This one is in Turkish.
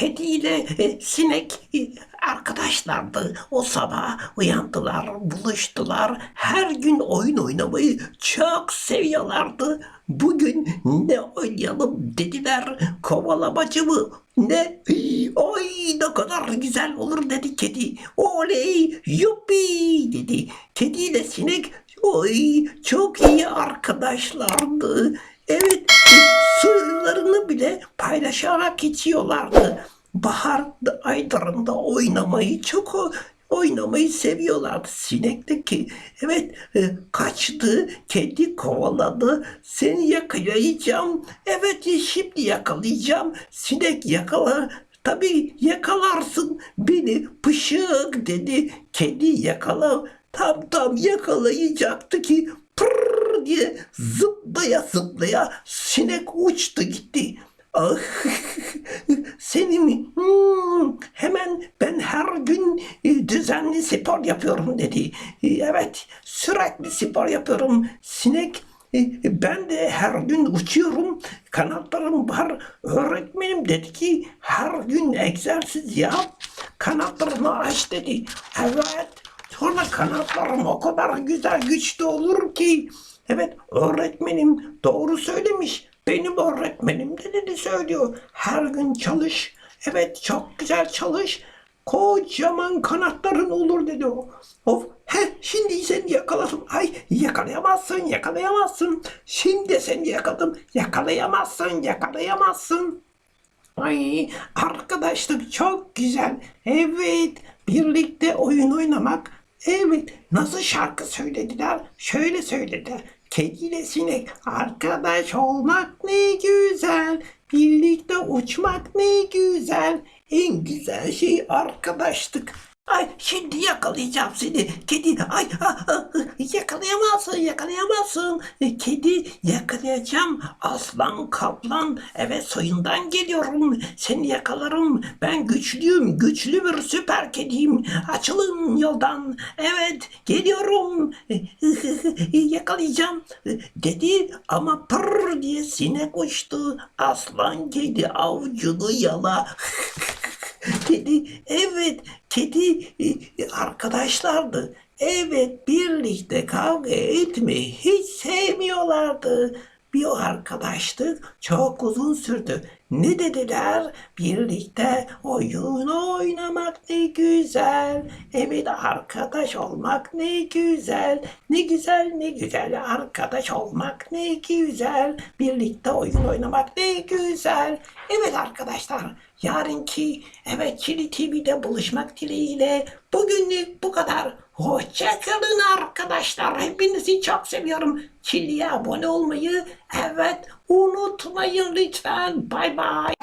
kediyle e, sinek e, arkadaşlardı. O sabah uyandılar, buluştular. Her gün oyun oynamayı çok seviyorlardı. Bugün ne oynayalım dediler. Kovalamacı mı? Ne? Ay ne kadar güzel olur dedi kedi. Oley yuppi dedi. Kediyle sinek oy çok iyi arkadaşlardı. Evet paylaşarak içiyorlardı. Bahar aylarında oynamayı çok oynamayı seviyorlardı. Sinek ki evet e, kaçtı, kedi kovaladı. Seni yakalayacağım. Evet e, şimdi yakalayacağım. Sinek yakala. Tabii yakalarsın beni pışık dedi. Kedi yakala. Tam tam yakalayacaktı ki pırr diye zıplaya zıplaya sinek uçtu gitti. Ah, seni mi? Hmm, hemen ben her gün e, düzenli spor yapıyorum dedi. E, Evet, sürekli spor yapıyorum. Sinek e, ben de her gün uçuyorum. Kanatlarım var. Öğretmenim dedi ki her gün egzersiz yap. Kanatlarını aç dedi. Evet. Sonra kanatlarım o kadar güzel güçlü olur ki. Evet öğretmenim doğru söylemiş. Benim dedi söylüyor. Her gün çalış. Evet çok güzel çalış. Kocaman kanatların olur dedi o. Of he şimdi seni yakaladım. Ay yakalayamazsın yakalayamazsın. Şimdi seni yakaladım. Yakalayamazsın yakalayamazsın. Ay arkadaşlık çok güzel. Evet birlikte oyun oynamak. Evet nasıl şarkı söylediler? Şöyle söylediler. Kediyle sinek arkadaş olmak ne güzel. Birlikte uçmak ne güzel. En güzel şey arkadaşlık. Ay şimdi yakalayacağım seni. Kedi ay ah, ah, yakalayamazsın yakalayamazsın. Kedi yakalayacağım. Aslan kaplan evet soyundan geliyorum. Seni yakalarım. Ben güçlüyüm. Güçlü bir süper kediyim. Açılın yoldan. Evet geliyorum. Yakalayacağım dedi ama pırr diye sinek uçtu. Aslan kedi avcunu yala. Kedi evet kedi e, arkadaşlardı. Evet birlikte kavga etmeyi hiç sevmiyorlardı. Bir o arkadaşlık çok uzun sürdü. Ne dediler? Birlikte oyun oynamak ne güzel. Evet arkadaş olmak ne güzel. Ne güzel ne güzel arkadaş olmak ne güzel. Birlikte oyun oynamak ne güzel. Evet arkadaşlar yarınki evet Çili TV'de buluşmak dileğiyle bugünlük bu kadar. Hoşçakalın arkadaşlar. Hepinizi çok seviyorum. Çili'ye abone olmayı evet unutmayın lütfen. Bay bay.